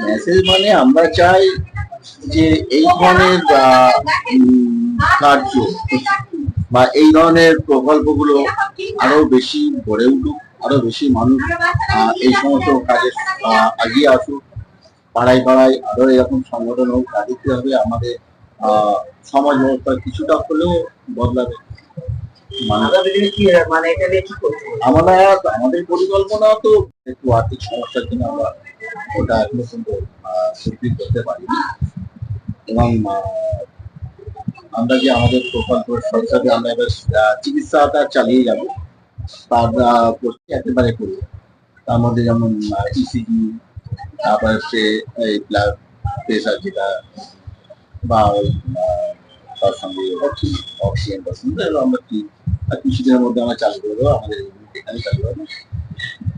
Message মানে আমরা চাই যে এই ধরনের কার্য বা এই ধরনের প্রকল্পগুলো আরও বেশি গড়ে উঠুক, আরও বেশি মানুষ এই সমস্ত কাজে এগিয়ে আসুক পাড়ায় পাড়ায় আরও এরকম সংগঠন হোক তাদেরকে হবে আমাদের সমাজ ব্যবস্থা কিছুটা হলেও বদলাবে। আমরা আমাদের পরিকল্পনা তো একটু আর্থিক সমস্যার জন্য আমরা ওটা এখনও পর্যন্ত সুপ্রিম করতে পারিনি এবং আমরা যে আমাদের প্রকল্প সংসদে আমরা এবার চিকিৎসাটা চালিয়ে যাব। তার একেবারে করি তার মধ্যে যেমন ইসিজি তারপর হচ্ছে এই ব্লাড প্রেশার যেটা বা তার সঙ্গে অক্সিজেন অক্সিজেন আমরা কি কিছুদিনের মধ্যে আমরা চালু করে দেবো আমাদের এখানে চালু হবে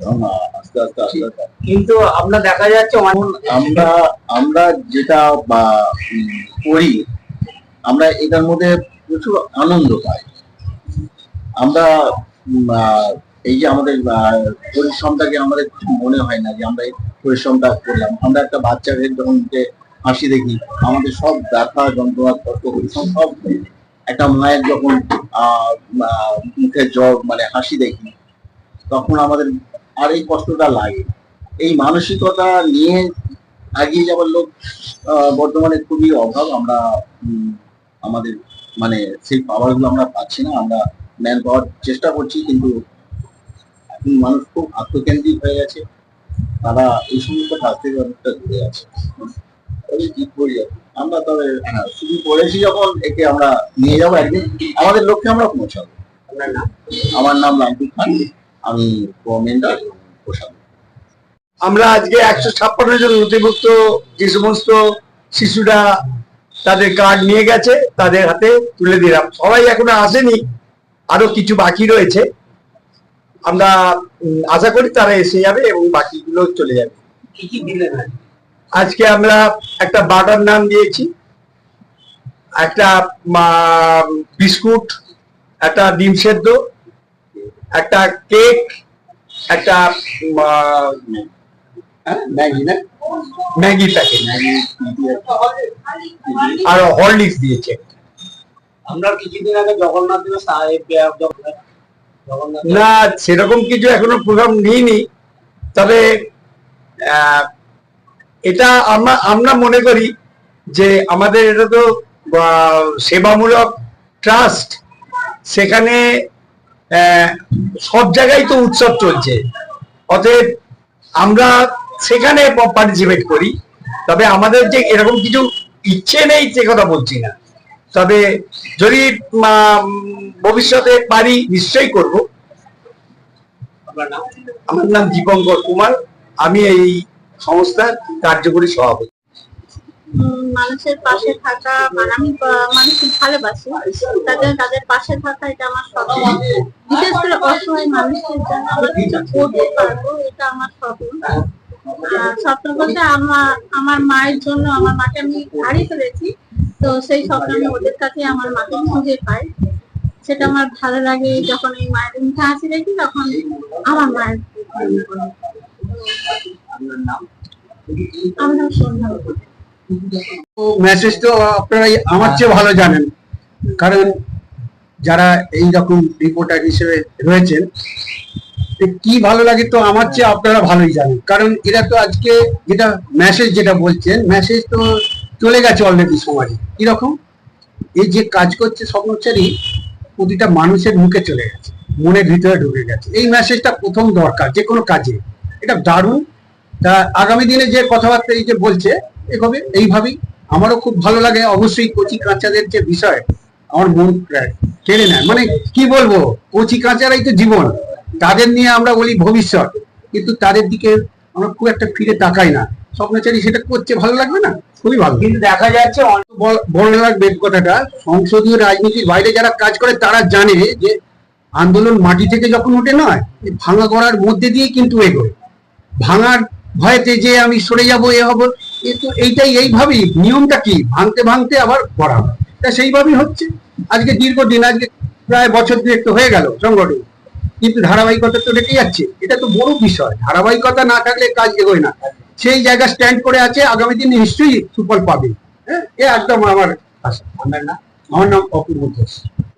এবং আস্তে আস্তে আস্তে আস্তে। কিন্তু আমরা দেখা যাচ্ছে আমরা আমরা যেটা বা করি আমরা এটার মধ্যে প্রচুর আনন্দ পাই। আমরা এই যে আমাদের পরিশ্রমটাকে আমাদের মনে হয় না যে আমরা এই পরিশ্রমটা করলাম। আমরা একটা বাচ্চাকে যখন হাসি দেখি আমাদের সব ব্যথা যন্ত্রণা কষ্ট পরিশ্রম সব। একটা মায়ের যখন মুখে জ্বর মানে হাসি দেখি, তখন আমাদের আর এই কষ্টটা লাগে। এই মানসিকতা নিয়ে এগিয়ে যাওয়ার লোক বর্তমানে খুবই অভাব। আমরা আমাদের মানে সেই পাওয়ারগুলো আমরা পাচ্ছি না। আমরা ম্যান পাওয়ার চেষ্টা করছি, কিন্তু এখন মানুষ খুব আত্মকেন্দ্রিক হয়ে গেছে। তারা এই সমস্ত কাজ থেকে অনেকটা দূরে আছে। কি করি আর? আমরা তবে হ্যাঁ, শুধু পড়েছি যখন একে আমরা নিয়ে যাব একদিন আমাদের লক্ষ্যে আমরা পৌঁছাবো। আপনার নাম? আমার নাম লালটু খান আমি এবং প্রশান্ত। আমরা আজকে একশো ছাপ্পান্ন জন নথিভুক্ত যে সমস্ত শিশুরা তাদের কার্ড নিয়ে গেছে তাদের হাতে তুলে দিলাম। সবাই এখনও আসেনি আরও কিছু বাকি রয়েছে। আমরা আশা করি তারা এসে যাবে এবং বাকিগুলো চলে যাবে। কি কি দিলেন আজকে? আমরা একটা বাটার নাম দিয়েছি একটা বিস্কুট একটা ডিম সেদ্ধ একটা কেক একটা হ্যাঁ ম্যাগি না? ম্যাগি প্যাকেট আর হরলিক্স দিয়েছে আমরা কিছুদিন আগে জগন্নাথ না সেরকম কিছু এখনও প্রোগ্রাম নিইনি। তবে আহ, এটা আমরা আমরা মনে করি যে আমাদের এটা তো সেবামূলক ট্রাস্ট, সেখানে সব জায়গায় তো উৎসব চলছে। অতএব আমরা সেখানে পার্টিসিপেট করি। তবে আমাদের যে এরকম কিছু ইচ্ছে নেই সে কথা বলছি না। তবে যদি ভবিষ্যতে পারি, নিশ্চয়ই করব। আমার নাম দীপঙ্কর কুমার। আমি এই সংস্থার কার্যকরী সভাপতি। মানুষের পাশে থাকা মানে আমি মানুষকে ভালোবাসি। তাদের তাদের পাশে থাকা এটা আমার স্বপ্ন। বিশেষ করে অসহায় মানুষের জন্য আমরা কিছু করতে পারব, এটা আমার স্বপ্ন। স্বপ্ন বলতে আমার আমার মায়ের জন্য আমার মাকে আমি হারিয়ে ফেলেছি তো সেই স্বপ্ন আমি ওদের কাছে আমার মাকে খুঁজে পাই। সেটা আমার ভালো লাগে যখন এই মায়ের মুখে হাসি দেখি, তখন আমার মায়ের। আপনার নাম? আমার নাম সন্ধ্যা মেসেজ তো আপনারা আমার চেয়ে ভালো জানেন। কারণ যারা এই রকম রিপোর্টার হিসেবে রয়েছেন কি ভালো লাগে তো আমার চেয়ে আপনারা ভালোই জানেন। কারণ এরা তো আজকে যেটা মেসেজ যেটা বলছেন মেসেজ তো চলে গেছে অলরেডি সমাজে। কীরকম? এই যে কাজ করছে স্বপ্নচারী প্রতিটা মানুষের মুখে চলে গেছে মনের ভিতরে ঢুকে গেছে। এই মেসেজটা প্রথম দরকার যে কোনো কাজে। এটা দারুণ তা আগামী দিনে যে কথাবার্তা এই যে বলছে এভাবে এইভাবেই। আমারও খুব ভালো লাগে। অবশ্যই কচি কাঁচাদের যে বিষয় আমার মন কেড়ে নেয়। মানে কি বলব? কচি কাঁচারাই তো জীবন। তাদের নিয়ে আমরা বলি ভবিষ্যৎ। কিন্তু তাদের দিকে আমরা খুব একটা ফিরে তাকাই না। স্বপ্নচারী সেটা করছে ভালো লাগবে না? খুবই ভালো। কিন্তু দেখা যাচ্ছে বড় লাগবে কথাটা সংসদীয় রাজনীতির বাইরে যারা কাজ করে তারা জানে যে আন্দোলন মাটি থেকে যখন ওঠে নয় ভাঙা গড়ার মধ্যে দিয়ে কিন্তু এগোয়। ভাঙার ভয়েতে যে আমি সরে যাব, এ হব। কিন্তু এইটাই, এইভাবেই নিয়মটা কি? ভাঙতে ভাঙতে আবার হয়। তা সেইভাবেই হচ্ছে। আজকে দীর্ঘদিন, আজকে প্রায় বছর দুয়েক তো হয়ে গেল সংগঠন। কিন্তু ধারাবাহিকতা তো রেখে যাচ্ছে। এটা তো বড় বিষয়। ধারাবাহিকতা না থাকলে কাজ এগোয় না। সেই জায়গা স্ট্যান্ড করে আছে, আগামী দিনে নিশ্চয়ই সুফল পাবে। হ্যাঁ? এ একদম আমার আশা। আমার নাম অপূর্ব ঘোষ।